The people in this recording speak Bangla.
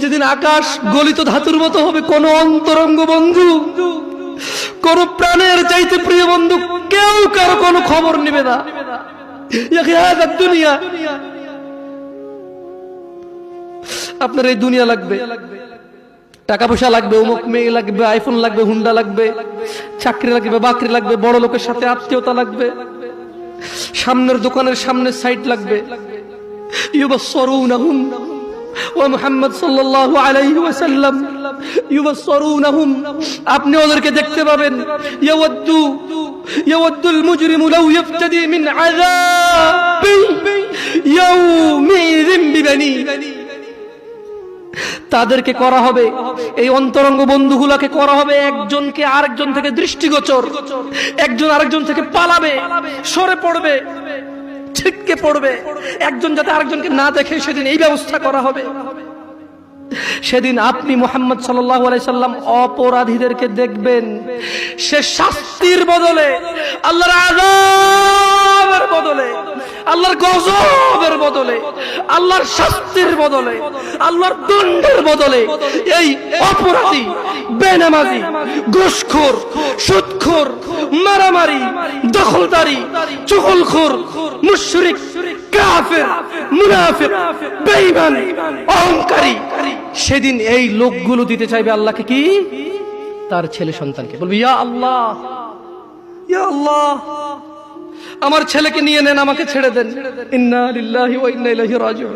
যেদিন আকাশ গলিত ধাতুর মতো হবে, কোন অন্তরঙ্গ বন্ধু, কোন প্রাণের চাইতে প্রিয় বন্ধু, কেউ কারও কোনো খবর নেবে না। দুনিয়া, আপনার এই দুনিয়া লাগবে। টাকা পয়সা লাগবে, অমুক মেয়ে লাগবে, আইফোন লাগবে, হুন্ডা লাগবে, চাকরি লাগবে, বাকরি লাগবে, বড় লোকের সাথে আত্মীয়তা লাগবে, সামনের দোকানের সামনে সাইট লাগবে। ইউবাসসরুনহুম। ওয়া মুহাম্মদ সাল্লাল্লাহু আলাইহি ওয়াসাল্লাম, ইউবাসসরুনহুম, আপনি ওদেরকে দেখতে পাবেন। ইয়াওয়াদ্দু ইয়াওয়াদ্দুল মুজরিমু লাউ ইফতাদি মিন আযাবি ইয়াউমিযিন বিবানি। তাদেরকে করা হবে, এই অন্তরঙ্গ বন্ধুগুলাকে করা হবে একজনকে আরেকজন থেকে দৃষ্টিগোচর। একজন আরেকজন থেকে পালাবে, সরে পড়বে। ছিটকে পড়বে। একজন যাতে আরেকজনকে না দেখে সেদিন এই ব্যবস্থা করা হবে। সেদিন আপনি মোহাম্মদ সাল্লাম অপরাধীদেরকে দেখবেন। সে শাস্তির বদলে, আল্লাহর আযাবের বদলে, আল্লাহর গজবের বদলে, আল্লাহর শাস্তির বদলে, আল্লাহর দণ্ডের বদলে এই অপরাধী বেনামাজি, ঘুষখোর, সুদখোর, মারামারি, দখলদারি, চুগলখোর, মুশরিক, কাফের, মুনাফিক, বেঈমান, অহংকারী। সেদিন এই লোকগুলো দিতে চাইবে আল্লাহকে কি? তার ছেলে সন্তানকে। বলবে, ইয়া আল্লাহ ইয়া আল্লাহ, আমার ছেলেকে নিয়ে নেন, আমাকে ছেড়ে দেন। ইন্না লিল্লাহি ওয়া ইন্না ইলাইহি রাজিউন।